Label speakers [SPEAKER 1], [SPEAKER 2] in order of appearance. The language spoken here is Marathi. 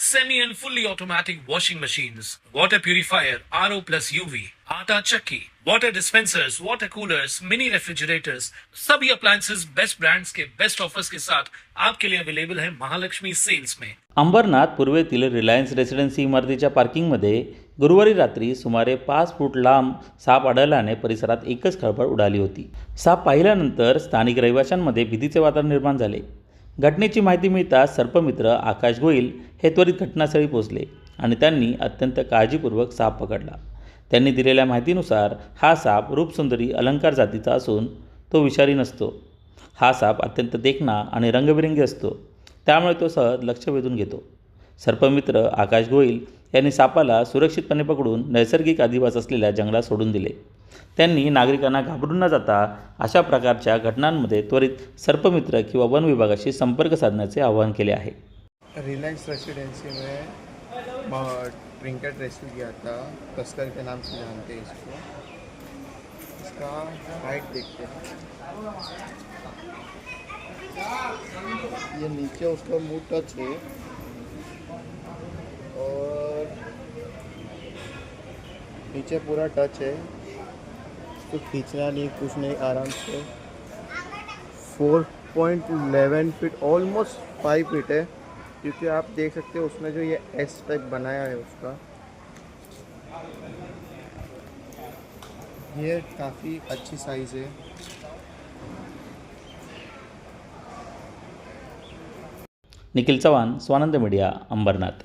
[SPEAKER 1] semi and fully automatic washing machines, water purifier, RO plus UV, आटा चक्की, water dispensers, water coolers, mini refrigerators, सभी appliances बेस्ट ब्रांड्स के बेस्ट ऑफर्स के साथ आपके लिए अवेलेबल है महालक्ष्मी सेल्स में।
[SPEAKER 2] अंबरनाथ पूर्वेतील रिलायन्स रेसिडेन्सी इमारतीच्या पार्किंगमध्ये गुरुवारी रात्री सुमारे पाच फूट लांब साप आढळल्याने परिसरात एकच खळबळ उडाली होती. साप पाहिल्यानंतर स्थानिक रहिवाशांमध्ये भीतीचे वातावरण निर्माण झाले. घटनेची माहिती मिळताच सर्पमित्र आकाश गोईल हे त्वरित घटनास्थळी पोहोचले आणि त्यांनी अत्यंत काळजीपूर्वक साप पकडला. त्यांनी दिलेल्या माहितीनुसार हा साप रूपसुंदरी अलंकार जातीचा असून तो विषारी नसतो. हा साप अत्यंत देखणा आणि रंगबिरंगी असतो. त्यामुळे तो सहज लक्ष वेधून घेतो. सर्पमित्र आकाश गोईल यांनी सापाला सुरक्षितपणे पकडून नैसर्गिक अधिवास असलेल्या जंगलात सोडून दिले. त्यांनी नागरिकांना घाबरून न जाता अशा प्रकारच्या घटनांमध्ये त्वरित सर्पमित्र किंवा वन विभागाशी संपर्क साधण्याचे आवाहन केले आहे.
[SPEAKER 3] रिलायंस रेसिडेंसी में ट्रिंकेट रेस्क्यू किया था तस्कर के नाम से जानते हैं इसको. इसका हाइट देखते हैं. ये नीचे उसका मुंह टच है. और नीचे पूरा टच है. तो खींचना नहीं, कुछ नहीं, आराम से। Four point eleven feet almost five feet है, क्योंकि आप देख सकते हो उसने जो ये एस टाइप बनाया है उसका। ये काफ़ी अच्छी साइज़ है।
[SPEAKER 2] निखिल चव्हाण स्वानंद मीडिया, अंबरनाथ।